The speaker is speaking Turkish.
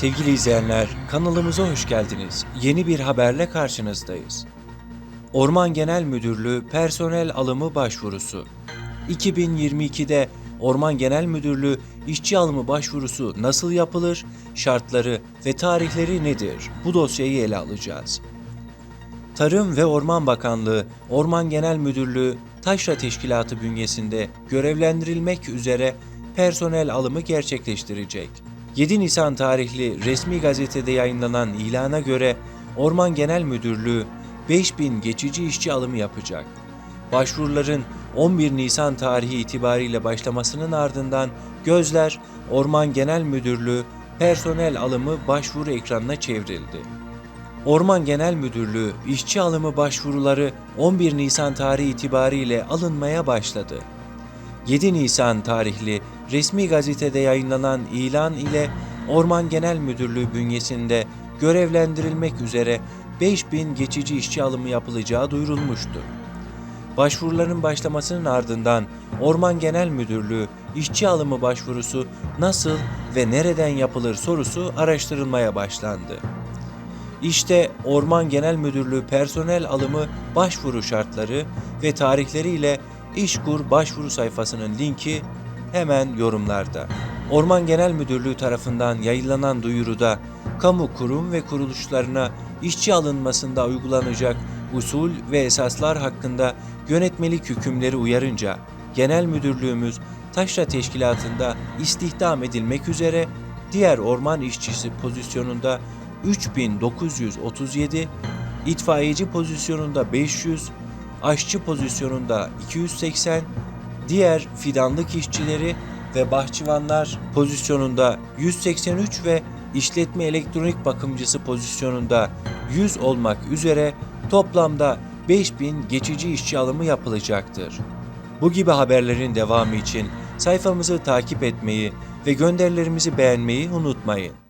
Sevgili izleyenler, kanalımıza hoş geldiniz. Yeni bir haberle karşınızdayız. Orman Genel Müdürlüğü personel alımı başvurusu. 2022'de Orman Genel Müdürlüğü işçi alımı başvurusu nasıl yapılır, şartları ve tarihleri nedir? Bu dosyayı ele alacağız. Tarım ve Orman Bakanlığı, Orman Genel Müdürlüğü, Taşra Teşkilatı bünyesinde görevlendirilmek üzere personel alımı gerçekleştirecek. 7 Nisan tarihli resmi gazetede yayınlanan ilana göre Orman Genel Müdürlüğü 5000 geçici işçi alımı yapacak. Başvuruların 11 Nisan tarihi itibariyle başlamasının ardından gözler Orman Genel Müdürlüğü personel alımı başvuru ekranına çevrildi. Orman Genel Müdürlüğü işçi alımı başvuruları 11 Nisan tarihi itibariyle alınmaya başladı. 7 Nisan tarihli resmi gazetede yayınlanan ilan ile Orman Genel Müdürlüğü bünyesinde görevlendirilmek üzere 5000 geçici işçi alımı yapılacağı duyurulmuştu. Başvuruların başlamasının ardından Orman Genel Müdürlüğü işçi alımı başvurusu nasıl ve nereden yapılır sorusu araştırılmaya başlandı. İşte Orman Genel Müdürlüğü personel alımı başvuru şartları ve tarihleriyle İşkur başvuru sayfasının linki hemen yorumlarda. Orman Genel Müdürlüğü tarafından yayınlanan duyuruda kamu kurum ve kuruluşlarına işçi alınmasında uygulanacak usul ve esaslar hakkında yönetmelik hükümleri uyarınca Genel Müdürlüğümüz Taşra Teşkilatı'nda istihdam edilmek üzere diğer orman işçisi pozisyonunda 3937, itfaiyeci pozisyonunda 500, aşçı pozisyonunda 280, diğer fidanlık işçileri ve bahçıvanlar pozisyonunda 183 ve işletme elektronik bakımcısı pozisyonunda 100 olmak üzere toplamda 5000 geçici işçi alımı yapılacaktır. Bu gibi haberlerin devamı için sayfamızı takip etmeyi ve gönderilerimizi beğenmeyi unutmayın.